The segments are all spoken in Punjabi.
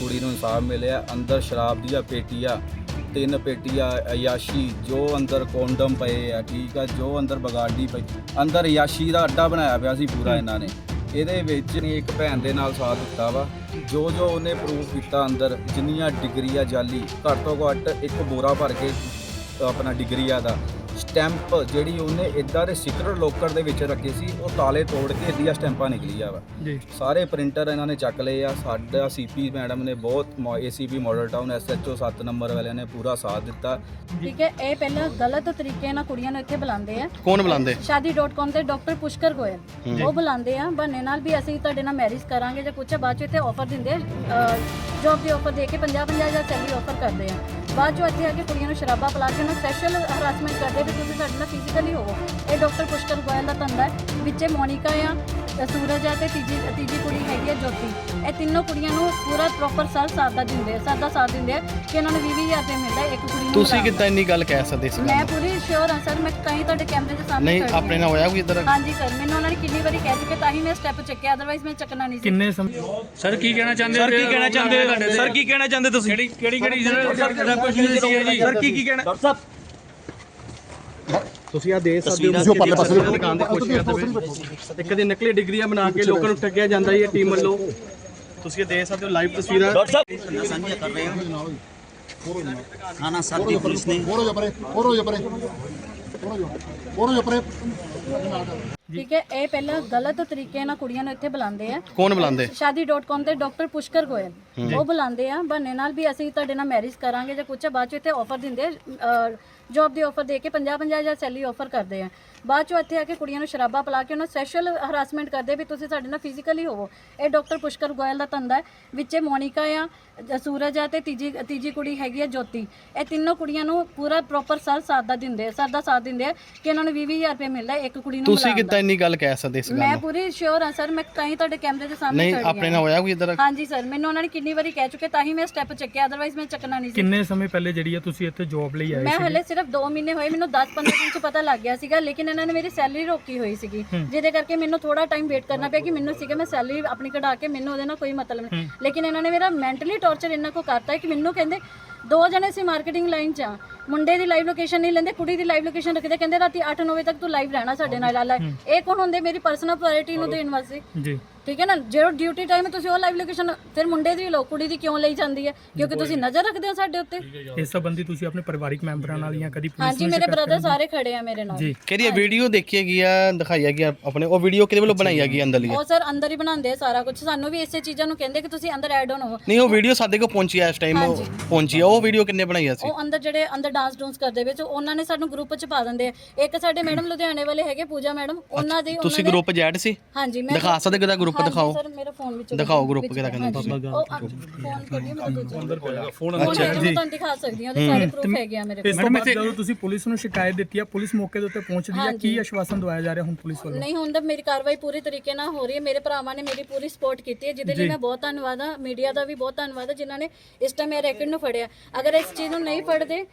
ਕੁੜੀ ਨੂੰ ਇਨਸਾਫ ਮਿਲਿਆ ਅੰਦਰ ਸ਼ਰਾਬ ਦੀਆਂ ਪੇਟੀਆਂ ਤਿੰਨ ਪੇਟੀਆਂ ਅਯਾਸ਼ੀ ਜੋ ਅੰਦਰ ਕੋਂਡਮ ਪਏ ਆ ਠੀਕ ਆ ਜੋ ਅੰਦਰ ਬਗਾੜੀ ਪਈ ਅੰਦਰ ਅਯਾਸ਼ੀ ਦਾ ਅੱਡਾ ਬਣਾਇਆ ਪਿਆ ਸੀ ਪੂਰਾ ਇਹਨਾਂ ਨੇ। ਇਹਦੇ ਵਿੱਚ ਨੇ ਇੱਕ ਭੈਣ ਦੇ ਨਾਲ ਸਾਥ ਦਿੱਤਾ ਵਾ। ਜੋ ਜੋ ਉਹਨੇ ਪ੍ਰੂਫ ਕੀਤਾ ਅੰਦਰ ਜਿੰਨੀਆਂ ਡਿਗਰੀਆਂ ਜਾਲੀ ਘੱਟ ਤੋਂ ਘੱਟ ਇੱਕ ਬੋਰਾ ਭਰ ਕੇ ਆਪਣਾ ਡਿਗਰੀਆਂ ਦਾ। ਸਟੈਂਪ ਜਿਹੜੀ ਉਹਨੇ ਇਦਾਂ ਦੇ ਸਿਕਰਟ ਲੋਕਰ ਦੇ ਵਿੱਚ ਰੱਖੇ ਸੀ ਉਹ ਤਾਲੇ ਤੋੜ ਕੇ ਇਦੀਆਂ ਸਟੈਂਪਾਂ ਨਿਕਲੀਆਂ ਵਾ। ਜੀ। ਸਾਰੇ ਪ੍ਰਿੰਟਰ ਇਹਨਾਂ ਨੇ ਚੱਕ ਲਏ ਆ। ਸਾਡਾ ਸੀਪੀ ਮੈਡਮ ਨੇ ਬਹੁਤ ACP model town SHO 7 number ਵਾਲਿਆਂ ਨੇ ਪੂਰਾ ਸਾਥ ਦਿੱਤਾ। ਠੀਕ ਹੈ ਇਹ ਪਹਿਲਾਂ ਗਲਤ ਤਰੀਕੇ ਨਾਲ ਕੁੜੀਆਂ ਨੂੰ ਇੱਥੇ ਬੁਲਾਉਂਦੇ ਆ। ਕੌਣ ਬੁਲਾਉਂਦੇ? ਸ਼ਾਦੀ.com ਤੇ ਡਾਕਟਰ ਪੁਸ਼ਕਰ ਗੋਇਲ। ਉਹ ਬੁਲਾਉਂਦੇ ਆ ਬਹਾਨੇ ਨਾਲ ਵੀ ਅਸੀਂ ਤੁਹਾਡੇ ਨਾਲ ਮੈਰਿਜ ਕਰਾਂਗੇ ਜਾਂ ਕੁਛ ਬਾਅਦ ਚ ਇੱਥੇ ਆਫਰ ਦਿੰਦੇ ਆ ਜੌਬ ਦੀ ਆਫਰ ਦੇ ਕੇ 50 50 ਹਜ਼ਾਰ ਸੈਲਰੀ ਆਫਰ ਕਰਦੇ ਆ। ਬਾਅਦ ਚੋਂ ਇੱਥੇ ਆ ਕੇ ਕੁੜੀਆਂ ਨੂੰ ਸ਼ਰਾਬਾ ਪਿਲਾ ਕੇ ਉਹਨਾਂ ਸੈਸ਼ਲ ਹਰਾਸਮੈਂਟ ਕਰਦੇ ਵੀ ਤੁਸੀਂ ਸਾਡੇ ਨਾਲ ਫਿਜ਼ੀਕਲੀ ਹੋਵੋ। ਇਹ ਡਾਕਟਰ ਪੁਸ਼ਕਰ ਗੋਇਲ ਦਾ ਧੰਦਾ ਹੈ। ਵਿੱਚੇ ਮੋਨਿਕਾ ਆ ਸੂਰਜ ਆ ਤੇ ਤੀਜੀ ਤੀਜੀ ਕੁੜੀ ਹੈਗੀ ਆ ਜੋਤੀ। ਇਹ ਤਿੰਨੋਂ ਕੁੜੀਆਂ ਨੂੰ ਪੂਰਾ ਪ੍ਰੋਪਰ ਸਾਲ ਸਾਥ ਦਾ ਦਿੰਦੇ ਆ ਸਾਥ ਦਾ ਸਾਥ ਦਿੰਦੇ ਆ ਕਿ ਉਹਨਾਂ ਨੂੰ 20 ਹਜ਼ਾਰ ਰੁਪਏ ਮਿਲਦਾ ਹੈ ਇੱਕ ਕੁੜੀ ਨੂੰ ਤੁਸੀਂ ਮਿਲਾ- ਕਿੱਦਾਂ ਇੰਨੀ ਗੱਲ ਕਹਿ ਸਕਦੇ ਗੱਲ ਮੈਂ ਪੂਰੀ ਸ਼ੋਰ ਹਾਂ ਸਰ ਮੈਂ ਕहीं ਤੁਹਾਡੇ ਕੈਮਰੇ ਦੇ ਸਾਹਮਣੇ ਨਹੀਂ ਖੜੀ ਹਾਂ। ਆਪਣੇ ਨਾਲ ਹੋਇਆ ਕੋਈ ਇਧਰ? ਹਾਂਜੀ ਸਰ ਮੈਨੂੰ ਉਹਨਾਂ ਨੇ ਕਿੰਨੀ ਵਾਰੀ ਕਹਿ ਚੁੱਕੇ ਤਾਂ ਹੀ ਮੈਂ ਸਟੈਪ ਚੱਕਿਆ ਅਦਰਵਾਈਜ਼ ਮੈਂ ਚੱਕਣਾ ਨਹੀਂ ਸੀ। ਕਿੰਨੇ ਸਮੇਂ ਸਰ ਕੀ ਕਹਿਣਾ ਚਾਹੁੰਦੇ ਸਰ ਕੀ ਕਹਿਣਾ ਚਾਹੁੰਦੇ ਸਰ? ਕੀ ਕਹਿਣਾ ਚਾਹੁੰਦੇ ਤੁਸੀਂ? ਕਿਹੜੀ ਕਿਹੜੀ ਕਿਹੜੀ ਸਰ ਕੁਝ ਨਹੀਂ ਸੀ ਜੀ। ਸਰ ਕੀ ਕੀ ਕਹਿਣਾ? ਤੁਸੀਂ ਆ ਦੇ ਸਕਦੇ ਹੋ ਪਰਲੇ ਪਾਸੇ ਨੂੰ ਦੁਕਾਨ ਦੀ ਕੋਸ਼ਿਸ਼ ਕਰਦੇ ਇੱਕ ਦੀ ਨਕਲੀ ਡਿਗਰੀਆਂ ਬਣਾ ਕੇ ਲੋਕਾਂ ਨੂੰ ਠੱਗਿਆ ਜਾਂਦਾ ਹੈ ਇਹ ਟੀਮ ਵੱਲੋਂ। ਤੁਸੀਂ ਇਹ ਦੇ ਸਕਦੇ ਹੋ ਲਾਈਵ ਤਸਵੀਰਾਂ। ਸਾਂਝੀਆਂ ਕਰ ਰਹੇ ਹਾਂ। ਥਾਣਾ ਸਾਹਿਬ ਦੀ ਪੁਲਿਸ ਨੇ। ਫੋਰੋ ਜੋ ਪਰੇ ਫੋਰੋ ਜੋ ਪਰੇ। ਫੋਰੋ ਜੋ ਫੋਰੋ ਜੋ ਪਰੇ। ਠੀਕ ਹੈ ਇਹ ਪਹਿਲਾਂ ਗਲਤ ਤਰੀਕੇ ਨਾਲ ਕੁੜੀਆਂ ਨੂੰ ਇੱਥੇ ਬੁਲਾਉਂਦੇ ਆ। ਕੌਣ ਬੁਲਾਉਂਦੇ? ਸ਼ਾਦੀ.com ਤੇ ਡਾਕਟਰ ਪੁਸ਼ਕਰ ਗੋਇਲ। ਉਹ ਬੁਲਾਉਂਦੇ ਆ ਬਹਾਨੇ ਨਾਲ ਵੀ ਅਸੀਂ ਤੁਹਾਡੇ ਨਾਲ ਮੈਰਿਜ ਕਰਾਂਗੇ ਜਾਂ ਕੁਛ ਬਾਅਦ ਚ ਇੱਥੇ ਆਫਰ ਦਿੰਦੇ ਜੌਬ ਦੀ ਆਫਰ ਦੇ ਕੇ 50 50 ਹਜ਼ਾਰ ਸੈਲਰੀ ਆਫਰ ਕਰਦੇ ਆ। ਬਾਅਦ ਚੋਂ ਇੱਥੇ ਆ ਕੇ ਕੁੜੀਆਂ ਨੂੰ ਸ਼ਰਾਬਾ ਪਿਲਾ ਕੇ ਉਹਨਾਂ ਸੈਸ਼ਲ ਹਰਾਸਮੈਂਟ ਕਰਦੇ ਵੀ ਤੁਸੀਂ ਸਾਡੇ ਨਾਲ ਫਿਜ਼ੀਕਲੀ ਹੋਵੋ। ਇਹ ਡਾਕਟਰ ਪੁਸ਼ਕਰ ਗੋਇਲ ਦਾ ਧੰਦਾ ਹੈ। ਵਿੱਚੇ ਮੋਨਿਕਾ ਆ ਜ- ਸੂਰਜ ਆ ਤੇ ਤੀਜੀ ਤੀਜੀ ਕੁੜੀ ਹੈਗੀ ਆ ਜੋਤੀ। ਇਹ ਤਿੰਨੋਂ ਕੁੜੀਆਂ ਨੂੰ ਪੂਰਾ ਪ੍ਰੋਪਰ ਸਾਲ ਸਾਥ ਦਾ ਦਿੰਦੇ ਆ ਸਰ ਦਾ ਸਾਥ ਦਿੰਦੇ ਆ ਕਿ ਉਹਨਾਂ ਨੂੰ 20 ਹਜ਼ਾਰ ਰੁਪਏ ਮਿਲਦਾ ਹੈ ਇੱਕ ਕੁੜੀ ਨੂੰ ਤੁਸੀਂ ਬੁਲਾਉਣ ਦਾ। ਕਿੱਦਾਂ ਇੰਨੀ ਗੱਲ ਕਹਿ ਸਕਦੇ ਇਸ ਗੱਲ ਮੈਂ ਨੂੰ। ਪੂਰੀ ਸ਼ੋਰ ਹਾਂ ਸਰ ਮੈਂ ਕਹੀਂ ਤੁਹਾਡੇ ਕੈਮਰੇ ਦੇ ਸਾਹਮਣੇ ਨਹੀਂ ਖੜੀ ਆਪਣੇ। ਨਾਲ ਹੋਇਆ ਕੋਈ ਇਧਰ? ਹਾਂਜੀ ਸਰ ਮੈਨੂੰ ਉਹਨਾਂ ਨੇ ਕਿੰਨੀ ਵਾਰੀ ਕਹਿ ਚੁੱਕੇ ਤਾਂ ਹੀ ਮੈਂ ਸਟੈਪ ਚੱਕਿਆ ਅਦਰਵਾਈਜ਼ ਮੈਂ ਚੱਕਣਾ ਨਹੀਂ ਸੀ। ਕਿੰਨੇ ਸਮੇਂ ਪਹਿਲੇ ਜਿਹੜੀ ਆ ਤੁਸੀਂ ਇੱਥੇ ਜੌਬ ਲਈ ਆਏ ਮੈਂ ਹਲੇ ਸਿਰਫ 2 ਮਹੀਨੇ ਹੋਏ ਮੈਨੂੰ 10-15 ਦਿਨ ਚ ਪਤਾ ਲੱਗ ਗਿਆ ਸੀਗਾ ਲੇਕਿਨ ਇਹਨਾਂ ਨੇ ਮੇਰੀ ਸੈਲਰੀ ਰੋਕੀ ਹੋਈ ਸੀਗੀ। ਜਿਹਦੇ ਕਰਕੇ ਮੈਨੂੰ ਥੋੜਾ ਟਾਈਮ ਵੇਟ ਕਰਨਾ ਪਿਆ ਕਿ ਮੈਨੂੰ ਸੀਗਾ ਮੈਂ ਸੈਲਰੀ ਆਪਣੀ ਕਢਾ ਕੇ ਮੈਨੂੰ ਉਹਦੇ ਨਾਲ ਕੋਈ ਮਤਲਬ ਨਹੀਂ। ਲੇਕਿਨ ਇਹਨਾਂ ਨੇ ਮੇਰਾ ਮੈਂਟਲੀ ਟੌਰਚਰ ਇੰਨਾ ਕੋ ਕਰਤਾ ਕਿ ਮੈਨੂੰ ਕਹਿੰਦੇ ਦੋ ਜਣੇ ਸੀ ਮਾਰਕੀਟਿੰਗ ਲਾਈਨ 'ਚ ਆ। ਮੁੰਡੇ ਦੀ ਲਾਈਵ ਲੋਕੇਸ਼ਨ ਨਹੀਂ ਲੈਂਦੇ ਕੁੜੀ ਦੀ ਲਾਈਵ ਲੋਕੇਸ਼ਨ ਰੱਖਦੇ। ਕਹਿੰਦੇ ਰਾਤੀ 8-9 ਵਜੇ ਤੱਕ ਤੂੰ ਲਾਈਵ ਰਹਿਣਾ ਸਾਡੇ ਨਾਲ ਆਲਾ। ਇਹ ਕੌਣ ਹੁੰਦੇ? ਮੇਰੀ ਪਰਸਨਲ ਪ੍ਰਾਇੋਰਟੀ ਨੂੰ ਦੇਣ ਵਾਸਤੇ। ਜੀ। ਠੀਕ ਹੈ ਨਾ? ਜਿਹੜਾ ਡਿਊਟੀ ਟਾਈਮ ਤੁਸੀਂ ਉਹ ਲਾਈਵ ਲੋਕੇਸ਼ਨ ਫਿਰ ਮੁੰਡੇ ਦੀ ਲੋ ਕੁੜੀ ਦੀ ਕਿਉਂ ਲਈ ਜਾਂਦੀ ਹੈ? ਕਿਉਂਕਿ ਤੁਸੀਂ ਨਜ਼ਰ ਰੱਖਦੇ ਹੋ ਸਾਡੇ ਉੱਤੇ। ਇਸ ਸੰਬੰਧੀ ਤੁਸੀਂ ਆਪਣੇ ਪਰਿਵਾਰਿਕ ਮੈਂਬਰਾਂ ਨਾਲ ਜਾਂ ਕਦੀ ਪੁਲਿਸ ਹਾਂਜੀ ਮੇਰੇ ਬ੍ਰਦਰ ਸਾਰੇ ਖੜੇ ਆ ਮੇਰੇ ਨਾਲ। ਜੀ। ਕਿਹੜੀ ਵੀਡੀਓ ਦੇਖੀ ਹੈਗੀ ਆ ਦਿਖਾਈ ਹੈਗੀ ਆ ਆਪਣੇ। ਉਹ ਵੀਡੀਓ ਕਿਹਦੇ ਵੱਲੋਂ ਬਣਾਈ ਹੈਗੀ ਆ ਅੰਦਰਲੀ ਉਹ ਸਰ ਅੰਦਰ ਹੀ ਬਣਾਉਂਦੇ ਆ ਸਾਰਾ ਕੁਝ ਸਾਨੂੰ ਵੀ ਇਸੇ ਚੀਜ਼ਾਂ ਨੂੰ ਕਹਿੰਦੇ ਕਿ ਤੁਸੀਂ ਅੰਦਰ ਐਡ ਆਨ ਨਹੀਂ ਉਹ ਵੀਡੀਓ ਸਾਡੇ ਕੋਲ ਪਹੁੰਚੀ ਆ ਇਸ ਟਾਈਮ ਪਹੁੰਚੀ ਆ। ਉਹ ਵੀਡੀਓ ਕਿੰਨੇ ਬਣਾਈ ਆ ਸੀ ਉਹ ਅੰਦਰ ਜਿਹੜੇ ਅੰਦਰ ਡਾਂਸ ਡੂੰਸ ਕਰਦੇ ਵਿੱਚ ਉਹਨਾਂ ਨੇ ਸਾਨੂੰ ਗਰੁੱਪ 'ਚ ਪਾ ਦਿੰਦੇ ਆ। ਇੱਕ ਸਾਡੇ ਮੈਡਮ ਲੁਧਿਆਣੇ ਵਾਲੇ ਹੈਗੇ ਪੂਜਾ ਮੈਡਮ ਉਹਨਾਂ ਦੀ ਤੁਸੀਂ ਗਰੁੱਪ ਜੈਡ ਸੀ? ਹਾਂਜੀ ਮੈਂ ਦਿਖਾ ਸਕਦੇ ਕਿਹਦਾ ਗਰੁੱਪ ਹਾਂਜੀ, ਦਿਖਾਓ? ਸਰ ਮੇਰਾ ਫੋਨ ਵਿੱਚ ਦਿਖਾਓ group ਕਿਹਦਾ ਕਹਿੰਦੇ ਤੁਸੀਂ। ਫੋਨ ਕੱਢਿਓ ਮੈਂ ਦੂਜਾ ਅੰਦਰ ਫੋਨ ਅੱਛਾ ਜੀ। ਤੁਹਾਨੂੰ ਦਿਖਾ ਸਕਦੀ ਹਾਂ ਉਹਦੇ ਸਾਰੇ ਪ੍ਰੂਫ ਹੈਗੇ ਆ ਮੇਰੇ ਕੋਲ। ਇਸ ਤੋਂ ਬਾਅਦ ਜਦੋਂ ਤੁਸੀਂ ਪੁਲਿਸ ਨੂੰ ਸ਼ਿਕਾਇਤ ਦਿੱਤੀ ਆ ਪੁਲਿਸ ਮੌਕੇ ਦੇ ਉੱਤੇ ਪਹੁੰਚਦੀ ਆ ਕੀ ਆਸ਼ਵਾਸਨ ਦਵਾਇਆ ਜਾ ਰਿਹਾ ਹੁਣ ਪੁਲਿਸ ਵੱਲੋਂ? ਨਹੀਂ ਹੁਣ ਤਾਂ ਮੇਰੀ ਕਾਰਵਾਈ ਪੂਰੀ ਤਰੀਕੇ ਨਾਲ ਹੋ ਰਹੀ ਹੈ। ਮੇਰੇ ਭਰਾਵਾਂ ਨੇ ਮੇਰੀ ਪੂਰੀ ਸਪੋਰਟ ਕੀਤੀ ਹੈ ਜਿਹਦੇ ਲਈ ਮੈਂ ਬਹੁਤ ਧੰਨਵਾਦ ਹਾਂ। ਮੀਡੀਆ ਦਾ ਵੀ ਬਹੁਤ ਧੰਨਵਾਦ ਹੈ ਜਿਨ੍ਹਾਂ ਨੇ ਇਸ ਟਾਈਮ ਇਹ ਰੈਕਡ ਨੂੰ ਫੜਿਆ। ਅਗਰ ਇਸ ਚੀਜ਼ ਨੂੰ ਨਹੀਂ ਫੜਦੇ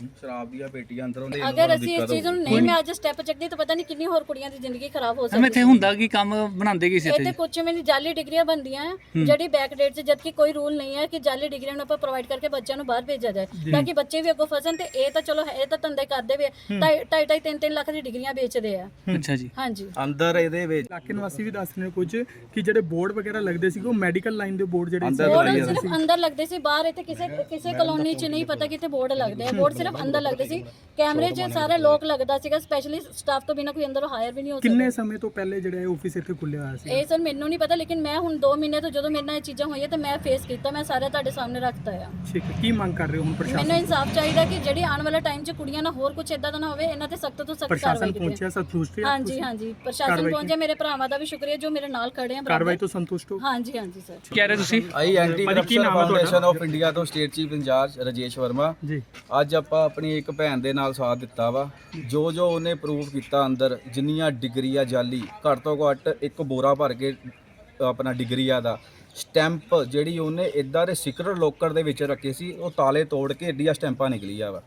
ਸ਼ਰਾਬ ਦੀਆਂ ਪੇਟੀਆਂ ਅੰਦਰੋਂ ਦੇ ਅਗਰ ਅਸੀਂ ਇਸ ਚੀਜ਼ ਨੂੰ ਨਹੀਂ ਮੈਂ ਅੱਜ ਸਟੈਪ ਚੱਕਦੀ ਤਾਂ ਪਤਾ ਨਹੀਂ ਕਿੰਨੀ ਹੋਰ ਕੁੜੀਆਂ ਦੀ ਜ਼ਿੰਦਗੀ ਖਰਾਬ ਹੋ ਮੈਂ ਸਕਦੀ ਇੱਥੇ ਹੁੰਦਾ ਕੀ ਕੰਮ ਬਣਾਉਂਦੇ ਕੀ ਸੀ ਇੱਥੇ ਕੁਝ ਮੇਰੀ ਜਾਲੀ ਡਿਗਰੀਆਂ ਬੰਦੀਆਂ ਹੈ। ਜਿਹੜੀ ਬੈਕ ਡੇਟ 'ਚ ਜਦਕਿ ਕੋਈ ਰੂਲ ਨਹੀਂ ਹੈ ਕਿ ਜਾਲੀ ਡਿਗਰੀਆਂ ਨੂੰ ਆਪਾਂ ਪ੍ਰੋਵਾਈਡ ਕਰਕੇ ਬੱਚਿਆਂ ਨੂੰ ਬਾਹਰ ਭੇਜਿਆ ਜਾਏ। ਤਾਂ ਕਿ ਬੱਚੇ ਵੀ ਅੱਗੋਂ ਫਸਣ ਤੇ ਇਹ ਤਾਂ ਚਲੋ ਇਹ ਤਾਂ ਧੰਦੇ ਕਰਦੇ ਵੀ। ਢਾਈ ਢਾਈ ਢਾਈ ਤਿੰਨ ਤਿੰਨ ਲੱਖ ਦੀ ਡਿਗਰੀਆਂ ਵੇਚਦੇ ਆ। ਅੱਛਾ ਜੀ। ਹਾਂਜੀ। ਅੰਦਰ ਇਹਦੇ ਵਿੱਚ ਇਲਾਕੇ ਨਿਵਾਸੀ ਵੀ ਦੱਸ ਰਹੇ ਨੇ ਕੁਝ ਕਿ ਜਿਹੜੇ ਬੋਰਡ ਵਗੈਰਾ ਲੱਗਦੇ ਸੀਗੇ ਉਹ ਮੈਡੀਕਲ ਲਾਈਨ ਦੇ ਬੋਰਡ ਜਿਹੜੇ ਸੀ ਅੰਦਰ ਲੱਗਦੇ ਸੀ ਬਾਹਰ ਇੱਥੇ ਕਿਸੇ ਕਿਸੇ ਕਲੋਨੀ 'ਚ ਨਹੀਂ ਪਤਾ ਕਿਤੇ ਬੋਰਡ ਲੱਗਦੇ ਆ। ਬੋਰਡ ਸਿਰਫ ਅੰਦਰ ਲੱਗਦੇ ਸੀ ਕੈਮਰੇ 'ਚ ਸਾਰੇ ਲੋਕ ਲੱਗਦਾ ਸੀਗਾ ਸਪੈਸ਼ਲੀ ਸਟਾਫ ਤੋਂ ਬਿਨਾਂ ਕੋਈ ਅੰਦਰ ਹਾਇਰ ਵੀ ਨਹੀਂ ਹੋ ਸਕਦਾ। ਕਿੰਨੇ ਸਮੇਂ ਤੋਂ ਪਹਿਲੇ ਜਿਹੜਾ ਇਹ ਆਫਿਸ ਇੱਥੇ ਖੁੱਲਿਆ ਹੋਇਆ ਸੀ? ਇਹ ਸਰ ਮੈਨੂੰ ਨਹੀਂ ਪਤਾ ਲੇਕਿਨ ਮੈਂ ਹੁਣ 2 ਮਹੀਨੇ ਤੋਂ ਜਦੋਂ ਮੇਰੇ ਨਾਲ ਇਹ ਚੀਜ਼ਾਂ ਹੋਈਆਂ ਤੇ ਮੈਂ ਫੇਸ ਕੀਤਾ ਮੈਂ ਸਾਰੇ ਤੁਹਾਡੇ ਸਾਹਮਣੇ ਰੱਖਤਾ ਆ। ਠੀਕ ਹੈ ਕੀ ਮੰਗ ਕਰ ਰਹੇ ਹੋ ਹੁਣ ਪ੍ਰਸ਼ਾਸਨ ਮੈਨੂੰ ਇਨਸਾਫ ਚਾਹੀਦਾ ਕਿ ਜਿਹੜੀ ਆਉਣ ਵਾਲਾ ਟਾਈਮ 'ਚ ਕੁੜੀਆਂ ਨਾਲ ਹੋਰ ਕੁਝ ਇਦਾਂ ਦਾ ਨਾ ਹੋਵੇ ਇਹਨਾਂ ਤੇ ਸਖਤ ਤੋਂ ਸਖਤ ਪ੍ਰਸ਼ਾਸਨ ਕਾਰਵਾਈ ਕੀਤੀ ਪਹੁੰਚਿਆ ਸੰਤੁਸ਼ਟ ਹੈ ਹਾਂਜੀ ਹਾਂਜੀ ਪ੍ਰਸ਼ਾਸਨ ਪਹੁੰਚਿਆ ਮੇਰੇ ਭਰਾਵਾਂ ਦਾ ਵੀ ਸ਼ੁਕਰੀਆ ਜੋ ਮੇਰੇ ਨਾਲ ਖੜੇ ਆ ਬਰਾਬਰ। ਕਾਰਵਾਈ ਤੋਂ ਸੰਤੁਸ਼ਟ ਹੋ? ਹਾਂਜੀ ਹਾਂਜੀ ਸਰ। ਕਹਿ ਰਹੇ ਤੁਸੀਂ? I anti corruption foundation of India ਤੋਂ state chief in charge Rajesh Verma. Ji. ਅੱਜ ਆਪਾਂ ਆਪਣੀ ਇੱਕ ਭੈਣ ਦੇ ਨਾਲ ਸਾਥ ਦਿੱਤਾ ਵਾ। ਜੋ ਜੋ ਉਹਨੇ ਪ੍ਰੂਫ ਕੀਤਾ ਅੰਦਰ ਜਿੰਨੀਆਂ ਡਿਗਰੀਆਂ ਜਾਲੀ ਘੱਟ ਤੋਂ ਘੱਟ ਇੱਕ ਬੋਰਾ ਭਰ ਕੇ ਆਪਣਾ ਡਿਗਰੀਆਂ ਦਾ। ਸਟੈਂਪ ਜਿਹੜੀ ਉਹਨੇ ਇਦਾਂ ਦੇ ਸਿਕਰਟ ਲੋਕਰ ਦੇ ਵਿੱਚ ਰੱਖੇ ਸੀ ਉਹ ਤਾਲੇ ਤੋੜ ਕੇ ਏਡੀਆਂ ਸਟੈਂਪਾਂ ਨਿਕਲੀਆਂ ਵਾ।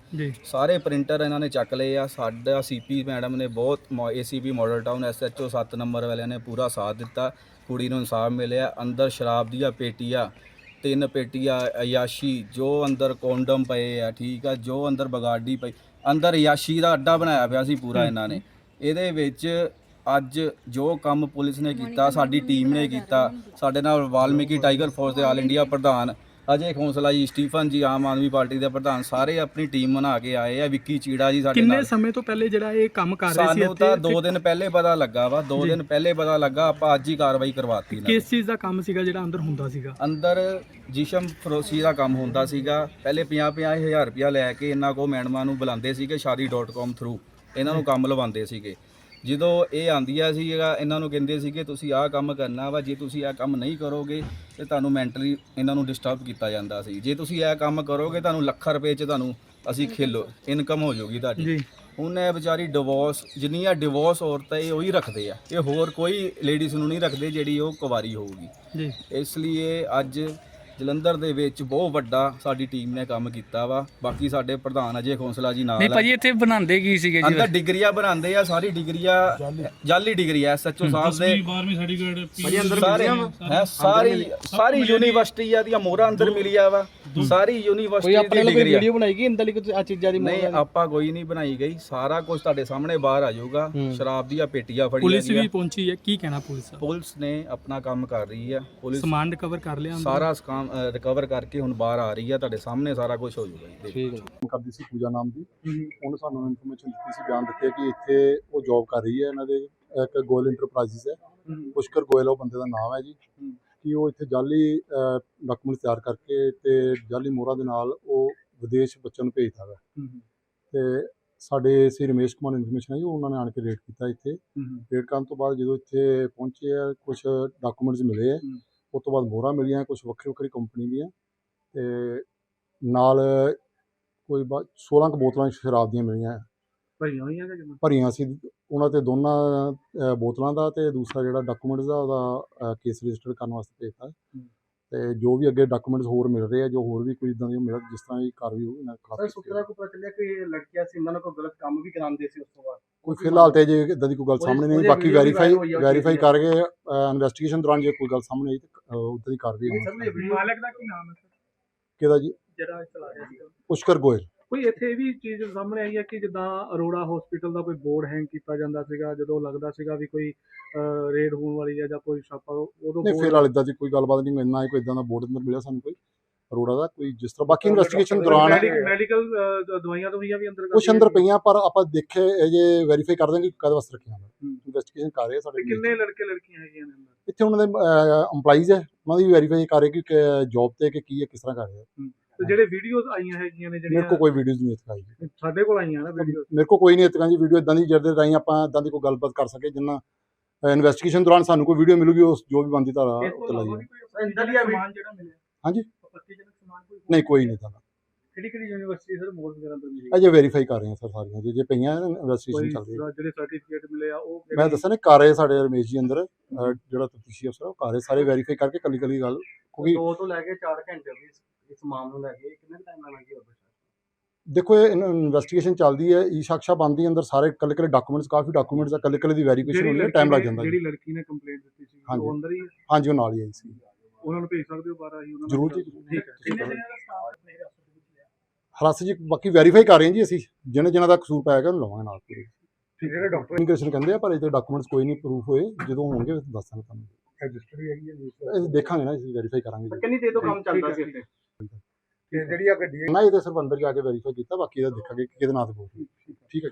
ਸਾਰੇ ਪ੍ਰਿੰਟਰ ਇਹਨਾਂ ਨੇ ਚੱਕ ਲਏ ਆ। ਸਾਡਾ ਸੀਪੀ ਮੈਡਮ ਨੇ ਬਹੁਤ ACP model town SHO 7 number ਵਾਲਿਆਂ ਨੇ ਪੂਰਾ ਸਾਥ ਦਿੱਤਾ। ਕੁੜੀ ਨੂੰ ਇਨਸਾਫ ਮਿਲਿਆ। ਅੰਦਰ ਸ਼ਰਾਬ ਦੀਆਂ ਪੇਟੀਆਂ ਤਿੰਨ ਪੇਟੀਆਂ, ਅਯਾਸ਼ੀ, ਜੋ ਅੰਦਰ ਕੌਂਡਮ ਪਏ ਆ, ਠੀਕ ਆ, ਜੋ ਅੰਦਰ ਬਗਾੜੀ ਪਈ, ਅੰਦਰ ਅਯਾਸ਼ੀ ਦਾ ਅੱਡਾ ਬਣਾਇਆ ਪਿਆ ਸੀ ਪੂਰਾ ਇਹਨਾਂ ਨੇ। ਇਹਦੇ ਵਿੱਚ ਅੱਜ ਜੋ ਕੰਮ ਪੁਲਿਸ ਨੇ ਕੀਤਾ, ਸਾਡੀ ਟੀਮ ਨੇ ਕੀਤਾ, ਸਾਡੇ ਨਾਲ ਵਾਲਮੀਕੀ ਟਾਈਗਰ ਫੋਰਸ ਦੇ ਆਲ ਇੰਡੀਆ ਪ੍ਰਧਾਨ ਅਜੇ ਖੋਸਲਾ ਜੀ ਸਟੀਫਨ ਜੀ ਆਮ ਆਦਮੀ ਪਾਰਟੀ ਦੇ ਪ੍ਰਧਾਨ ਸਾਰੇ ਆਪਣੀ ਟੀਮ ਬਣਾ ਕੇ ਆਏ ਆ ਵਿੱਕੀ ਚੀੜਾ ਜੀ ਸਾਡੇ ਕਿੰਨੇ ਨਾਲ। ਸਮੇਂ ਤੋਂ ਪਹਿਲੇ ਜਿਹੜਾ ਇਹ ਕੰਮ ਕਰ ਰਹੇ ਸੀ ਸਾਨੂੰ ਤਾਂ ਇੱਥੇ 2 ਦਿਨ ਪਹਿਲੇ ਪਤਾ ਲੱਗਾ ਵਾ 2 ਦਿਨ ਪਹਿਲੇ ਪਤਾ ਲੱਗਾ ਆਪਾਂ ਅੱਜ ਹੀ ਕਾਰਵਾਈ ਕਰਵਾਤੀ ਨਾ ਕਿਸ ਚੀਜ਼ ਦਾ ਕੰਮ ਸੀਗਾ ਜਿਹੜਾ ਅੰਦਰ ਹੁੰਦਾ ਸੀਗਾ? ਅੰਦਰ ਜਿਸ਼ਮ ਫਰੋਸੀ ਦਾ ਕੰਮ ਹੁੰਦਾ ਸੀਗਾ। ਪਹਿਲੇ 50 ਹਜ਼ਾਰ ਰੁਪਇਆ ਲੈ ਕੇ ਇਹਨਾਂ ਕੋ ਮੈਡਮਾਂ ਨੂੰ ਬੁਲਾਉਂਦੇ ਸੀਗੇ ਸ਼ਾਦੀ.com ਥਰੂ ਇਹਨਾਂ ਨੂੰ ਕੰਮ ਲਵਾਉਂਦੇ ਸੀਗੇ। ਜਦੋਂ ਇਹ ਆਂਦੀਆਂ ਸੀ ਇਹਨਾਂ ਨੂੰ ਕਹਿੰਦੇ ਸੀਗੇ ਤੁਸੀਂ ਆਹ ਕੰਮ ਕਰਨਾ ਵਾ ਜੇ ਤੁਸੀਂ ਆਹ ਕੰਮ ਨਹੀਂ ਕਰੋਗੇ ਤੇ ਤੁਹਾਨੂੰ ਮੈਂਟਲੀ ਇਹਨਾਂ ਨੂੰ ਡਿਸਟਰਬ ਕੀਤਾ ਜਾਂਦਾ ਸੀ। ਜੇ ਤੁਸੀਂ ਇਹ ਕੰਮ ਕਰੋਗੇ ਤੁਹਾਨੂੰ ਲੱਖਾਂ ਰੁਪਏ 'ਚ ਤੁਹਾਨੂੰ ਅਸੀਂ ਖੇਲੋ ਇਨਕਮ ਹੋ ਜਾਊਗੀ ਤੁਹਾਡੀ। ਜੀ। ਹੁਣ ਇਹ ਵਿਚਾਰੀ ਡਿਵੋਰਸ ਜਿੰਨੀਆਂ ਡਿਵੋਰਸ ਔਰਤਾਂ ਇਹ ਉਹੀ ਰੱਖਦੇ ਆ। ਇਹ ਹੋਰ ਕੋਈ ਲੇਡੀਜ਼ ਨੂੰ ਨਹੀਂ ਰੱਖਦੇ ਜਿਹੜੀ ਉਹ ਕੁਵਾਰੀ ਹੋਊਗੀ। ਜੀ। ਇਸ ਲਈ ਅੱਜ ਜਲੰਧਰ ਦੇ ਵਿੱਚ ਬਹੁਤ ਵੱਡਾ ਸਾਡੀ ਟੀਮ ਨੇ ਕੰਮ ਕੀਤਾ ਵਾ। ਬਾਕੀ ਸਾਡੇ ਪ੍ਰਧਾਨ ਅਜੇ ਖੋਸਲਾ ਜੀ ਨਹੀਂ ਨਾਲ ਆ। ਭਾਜੀ ਇੱਥੇ ਬਣਾਉਂਦੇ ਕੀ ਸੀਗੇ ਜੀ ਅੰਦਰ ਡਿਗਰੀਆਂ ਬਣਾਉਂਦੇ ਆ ਸਾਰੀ ਡਿਗਰੀਆਂ ਜਾਲੀ। ਡਿਗਰੀ ਐ ਐਸਐਚਓ ਸਾਹਿਬ ਦੇ। 12ਵੀਂ ਸਰਟੀਫਿਕੇਟ ਭਾਜੀ ਅੰਦਰ ਸਾਰੇ ਹੈ ਸਾਰੀ ਸਾਰੀ ਯੂਨੀਵਰਸਿਟੀ ਆ ਦੀਆਂ ਮੋਹਰਾਂ ਅੰਦਰ ਮਿਲੀਆਂ ਵਾ। ਸਾਰੀ ਯੂਨੀਵਰਸਿਟੀ ਦੀ ਡਿਗਰੀ ਆ। ਬਣਾਏਗੀ ਇੰਦਰ ਲਈ ਕੁਝ ਆ ਚੀਜ਼ਾਂ ਦੀ ਨਹੀਂ ਆਪਾਂ ਕੋਈ ਨਹੀਂ ਬਣਾਈ ਗਈ। ਸਾਰਾ ਕੁਝ ਤੁਹਾਡੇ ਸਾਹਮਣੇ ਬਾਹਰ ਆ ਜਾਊਗਾ। ਸ਼ਰਾਬ ਦੀਆਂ ਪੇਟੀਆਂ ਫੜੀਆਂ ਪੁਲਿਸ ਵੀ ਪਹੁੰਚੀ ਹੈ ਕੀ ਕਹਿਣਾ ਪੁਲਿਸ ਪੁਲਿਸ ਨੇ ਆਪਣਾ ਕੰਮ ਕਰ ਰਹੀ ਆ। ਪੁਲਿਸ ਸਮਾਨ ਰਿਕਵਰ ਕਰ ਲਿਆ? ਸਾਰਾ ਕੰਮ ਰਿਕਵਰ ਕਰਕੇ ਹੁਣ ਬਾਹਰ ਆ ਰਹੀ ਆ ਤੁਹਾਡੇ ਸਾਹਮਣੇ ਸਾਰਾ ਕੁਝ ਹੋ ਜਾਊਗਾ ਜੀ ਦੇਖੋ। ਕੰਮ ਕਰਦੀ ਸੀ ਪੂਜਾ ਨਾਮ ਦੀ। ਉਹਨੇ ਸਾਨੂੰ ਇਨਫੋਰਮੇਸ਼ਨ ਦਿੱਤੀ ਸੀ ਬਿਆਨ ਦਿੱਤੇ ਕਿ ਇੱਥੇ ਉਹ ਜੌਬ ਕਰ ਰਹੀ ਹੈ ਇਹਨਾਂ ਦੇ ਇੱਕ ਗੋਇਲ ਇੰਟਰਪ੍ਰਾਈਜ਼ਸ ਹੈ। ਪੁਸ਼ਕਰ ਗੋਇਲ ਉਹ ਬੰਦੇ ਦਾ ਨਾਮ ਹੈ ਜੀ। ਕਿ ਉਹ ਇੱਥੇ ਜਾਲੀ ਡਾਕੂਮੈਂਟ ਤਿਆਰ ਕਰਕੇ ਤੇ ਜਾਲੀ ਮੋਹਰਾਂ ਦੇ ਨਾਲ ਉਹ ਵਿਦੇਸ਼ ਬੱਚਿਆਂ ਨੂੰ ਭੇਜਦਾ ਹੈ ਤੇ ਸਾਡੇ ਸੀ ਰਮੇਸ਼ ਕੁਮਾਰ ਇਨਫੋਰਮੇਸ਼ਨ ਹੈ ਜੀ ਉਹਨਾਂ ਨੇ ਆਣ ਕੇ ਰੇਡ ਕੀਤਾ ਇੱਥੇ। ਰੇਡ ਕਰਨ ਤੋਂ ਬਾਅਦ ਜਦੋਂ ਇੱਥੇ ਪਹੁੰਚੇ ਆ ਕੁਝ ਡਾਕੂਮੈਂਟਸ ਮਿਲੇ ਆ। ਉਸ ਤੋਂ ਬਾਅਦ ਮੋਹਰਾਂ ਮਿਲੀਆਂ ਕੁਝ ਵੱਖਰੀ ਵੱਖਰੀ ਕੰਪਨੀ ਦੀਆਂ ਤੇ ਨਾਲ ਕੋਈ ਬਾ- 16 ਕੁ ਬੋਤਲਾਂ ਸ਼ਰਾਬ ਦੀਆਂ ਮਿਲੀਆਂ। ਭਰੀਆਂ ਹੋਈਆਂ ਕਿ ਜਮਾ? ਭਰੀਆਂ ਸੀ ਉਹਨਾਂ ਤੇ ਦੋਨਾਂ ਅ, ਬੋਤਲਾਂ ਦਾ ਤੇ ਦੂਸਰਾ ਜਿਹੜਾ ਡਾਕੂਮੈਂਟਸ ਦਾ ਉਹਦਾ ਕੇਸ ਰਜਿਸਟਰ ਕਰਨ ਵਾਸਤੇ ਭੇਜਤਾ। ਤੇ ਜੋ ਵੀ ਅੱਗੇ ਡਾਕੂਮੈਂਟਸ ਹੋਰ ਮਿਲ ਰਹੇ ਆ ਜੋ ਹੋਰ ਵੀ ਕੋਈ ਇਦਾਂ ਦੀ ਮਿਲ ਜਿਸ ਤਰ੍ਹਾਂ ਦੀ ਕਾਰਵਾਈ ਹੋਊਗੀ ਇਹਨਾਂ ਸਰ ਸੁਤਰਾ ਕੋ ਪਤਾ ਚੱਲਿਆ ਕਿ ਇਹ ਲੜਕੀਆਂ ਸੀ ਇਹਨਾਂ ਨਾਲ ਕੋਈ ਗਲਤ ਕੰਮ ਵੀ ਕਰਾਉਂਦੇ ਸੀ ਉਸ ਤੋਂ ਬਾਅਦ? ਕੋਈ ਫਿਲਹਾਲ ਤੇ ਜੇ ਇਦਾਂ ਦੀ ਕੋਈ ਗੱਲ ਸਾਹਮਣੇ ਨਹੀਂ ਬਾਕੀ ਵੈਰੀਫਾਈ ਵੈਰੀਫਾਈ ਕਰਕੇ ਇਨਵੈਸਟੀਗੇਸ਼ਨ ਦੌਰਾਨ ਜੇ ਕੋਈ ਗੱਲ ਸਾਹਮਣੇ ਆਈ ਤਾਂ ਉਦਾਂ ਦੀ ਕਾਰਵਾਈ ਹੋਣੀ ਸਰ ਮਾਲਕ ਦਾ ਕੀ ਨਾਮ ਹੈ ਸਰ ਕਿਹਦਾ ਜੀ? ਜਿਹੜਾ ਚਲਾ ਰਿਹਾ ਸੀ। ਪੁਸ਼ਕਰ ਗੋਇਲ। ਕੋਈ ਇੱਥੇ ਇਹ ਵੀ ਚੀਜ਼ ਸਾਹਮਣੇ ਆਈ ਹੈ ਕਿ ਜਿੱਦਾਂ ਅਰੋੜਾ ਹਸਪੀਟਲ ਦਾ ਕੋਈ ਬੋਰਡ ਹੈਂਗ ਕੀਤਾ ਜਾਂਦਾ ਸੀਗਾ ਜਦੋਂ ਲੱਗਦਾ ਸੀਗਾ ਵੀ ਕੋਈ ਰੇਡ ਹੋਣ ਵਾਲੀ ਹੈ ਜਾਂ ਕੋਈ ਛਾਪਾ ਉਦੋਂ ਨਹੀਂ ਫਿਲਹਾਲ ਇਦਾਂ ਦੀ ਕੋਈ ਗੱਲਬਾਤ ਨਹੀਂ ਇੰਨਾ ਹੀ ਕੋਈ ਇਦਾਂ ਦਾ ਬੋਰਡ ਅੰਦਰ ਮਿਲਿਆ ਸਾਨੂੰ ਕੋਈ ਅਰੋੜਾ ਦਾ ਕੋਈ ਜਿਸ ਤਰ੍ਹਾਂ ਬਾਕੀ ਇਨਵੈਸਟੀਗੇਸ਼ਨ ਦੌਰਾਨ ਮੈਡੀਕਲ ਦਵਾਈਆਂ ਦਵਾਈਆਂ ਵੀ ਅੰਦਰ ਕੁਛ ਅੰਦਰ ਪਈਆਂ ਪਰ ਆਪਾਂ ਦੇਖੇ ਇਹ ਜੇ ਵੈਰੀਫਾਈ ਕਰ ਦਾਂਗੇ ਕਿ ਕਦ ਵਾਸਤੇ ਰੱਖੀਆਂ ਨੇ। ਇਨਵੈਸਟੀਗੇਸ਼ਨ ਕਰ ਰਹੇ ਸਾਡੇ ਕਿੰਨੇ ਲੜਕੇ ਲੜਕੀਆਂ ਹੈਗੀਆਂ ਨੇ ਅੰਦਰ? ਇੱਥੇ ਉਹਨਾਂ ਦੇ EMPLOYEES ਹੈ ਉਹਨਾਂ ਦੀ ਵੈਰੀਫਾਈ ਕਰ ਰਹੇ ਕਿ ਜੌਬ ਤੇ ਕਿ ਕੀ ਹੈ ਕਿਸ ਤਰ੍ਹਾਂ ਕਰ ਰਹੇ ਤੇ ਜਿਹੜੇ ਵੀਡੀਓਜ਼ ਆਈਆਂ ਹੈਗੀਆਂ ਨੇ ਮੇਰੇ ਜਿਹੜੀਆਂ ਕੋਲ ਕੋਈ ਵੀਡੀਓਜ਼ ਨਹੀਂ ਇੱਥੇ ਆਈ। ਸਾਡੇ ਕੋਲ ਆਈਆਂ ਨਾ ਵੀਡੀਓ ਮੇਰੇ ਕੋਲ ਕੋਈ ਨਹੀਂ ਇੱਥੇ ਜੀ ਵੀਡੀਓ ਇਦਾਂ ਦੀ ਜਿਹਦੇ ਰਾਹੀਂ ਆਪਾਂ ਇਦਾਂ ਦੀ ਕੋਈ ਗੱਲਬਾਤ ਕਰ ਸਕੇ ਜਿੰਨਾ ਇਨਵੈਸਟੀਗੇਸ਼ਨ ਦੌਰਾਨ ਸਾਨੂੰ ਕੋਈ ਵੀਡੀਓ ਮਿਲੂਗੀ ਉਸ ਜੋ ਵੀ ਬੰਦੀ ਧਾਰਾ ਉੱਤੇ ਲਾਈ ਹੈ। ਇੰਦਲੀਆ ਵੀ ਸਮਾਨ ਜਿਹੜਾ ਮਿਲਿਆ? ਹਾਂਜੀ। ਆਪੱਤੀਜਨਕ ਸਮਾਨ ਕੋਈ ਨਹੀਂ ਕੋਈ ਨਹੀਂ ਤਾਂ ਕਿਹੜੀ ਕਿਹੜੀ ਯੂਨੀਵਰਸਿਟੀ ਸਰ ਮੋਰ ਵਗੈਰਾ ਤੋਂ ਮਿਲੀ? ਅਜੇ ਵੈਰੀਫਾਈ ਕਰ ਰਹੇ ਹਾਂ ਸਰ ਸਾਰੀਆਂ ਜੇ ਜੇ ਪਈਆਂ ਇਨਵੈਸਟੀਗੇਸ਼ਨ ਚੱਲ ਰਹੀ ਹੈ। ਜਿਹੜੇ ਸਰਟੀਫਿਕੇਟ ਮਿਲੇ ਆ ਉਹ ਮੈਂ ਦੱਸਿਆ ਨਾ ਕਰ ਰਹੇ ਸਾਡੇ ਰਮੇਸ਼ ਜੀ ਅੰਦਰ ਜਿਹੜਾ ਤਫਤੀਸ਼ੀ ਅਫਸਰ ਉਹ ਕਰ ਰਹੇ ਸਾਰੇ ਵੈਰੀਫਾਈ ਕਰਕੇ ਕੱਲੀ ਕੱਲੀ ਗੱਲ ਕਿਉਂਕਿ ਦੋ ਤੋਂ ਲੈ ਕੇ 4 ਘੰਟੇ ਹੋ ਗਏ ਇਸ- ਮਾਮਲੇ ਨੂੰ ਲੈ ਕੇ ਕਿੰਨਾ ਟਾਈਮ ਲੱਗਣਾ ਜੀ ਹੋਰ ਦੇਖੋ ਇਹ ਇਨਵੈਸਟੀਗੇਸ਼ਨ ਚੱਲਦੀ ਹੈ। ਈ ਸ਼ਖਸ਼ਾ ਬੰਦੀ ਅੰਦਰ ਸਾਰੇ ਕੱਲੇ ਕੱਲੇ ਡਾਕੂਮੈਂਟਸ ਕਾਫੀ ਡਾਕੂਮੈਂਟਸ ਆ ਕੱਲੇ ਕੱਲੇ ਦੀ ਵੈਰੀਫਿਕੇਸ਼ਨ ਹੋਣੀ ਹੈ ਟਾਈਮ ਲੱਗ ਨੇ- ਜਾਂਦਾ ਜੀ। ਜਿਹੜੀ ਲੜਕੀ ਨੇ ਕੰਪਲੇਂਟ ਦਿੱਤੀ ਸੀ। ਉਹ ਅੰਦਰ ਹੀ ਹੈ? ਹਾਂਜੀ ਉਹ ਨਾਲ ਹੀ ਆਈ ਸੀ। ਉਹਨਾਂ ਨੂੰ ਭੇਜ ਸਕਦੇ ਹੋ ਬਾਹਰ ਆਹੀ ਉਹਨਾਂ ਨੂੰ ਜ਼ਰੂਰ ਜੀ। ਠੀਕ ਹੈ। ਕਿੰਨੇ। ਜਣਿਆਂ ਦਾ ਸਟਾਫ ਲਿਆ? ਹਰਾਸ ਜੀ ਬਾਕੀ ਵੈਰੀਫਾਈ ਕਰ ਰਹੇ ਹਾਂ ਜੀ ਅਸੀਂ। ਜਿਹਨੇ ਜਿਹਨਾਂ ਦਾ ਕਸੂਰ ਪਾਏਗਾ ਉਹਨੂੰ ਲਵਾਂਗੇ ਨਾਲ ਪੂਰੇ। ਜਿਹੜੇ ਡਾਕਟਰ ਇਮੀਗ੍ਰੇਸ਼ਨ ਕਹਿੰਦੇ ਆ ਪਰ ਇਹਦੇ ਡਾਕੂਮੈਂਟਸ ਕੋਈ ਨਹੀਂ ਪ੍ਰੂਫ ਹੋਏ। ਜਦੋਂ ਹੋਣਗੇ ਦੱਸਾਂਗੇ ਤੁਹਾਨੂੰ। ਰਜਿਸਟਰ ਵੀ ਹੈਗੀ ਹੈ ਦੇਖਾਂਗੇ ਨਾ ਅਸੀਂ ਵੈਰੀਫਾਈ ਕਰਾਂਗੇ ਜੀ। ਕਿੰਨੀ ਦੇਰ ਤੋਂ ਕੰਮ ਚੱਲਦਾ ਸੀ ਇੱਥੇ? ਜਿਹੜੀ ਆ ਗੱਡੀ ਹੈ ਨਾ ਇਹਦੇ ਸਰਬੰਦਰ ਜਾ ਕੇ ਵੈਰੀਫਾਈ ਕੀਤਾ ਬਾਕੀ ਦਾ ਦੇਖਾਂਗੇ ਕਿ ਕਿਹਦੇ ਨਾਲ ਤੇ ਠੀਕ ਹੈ।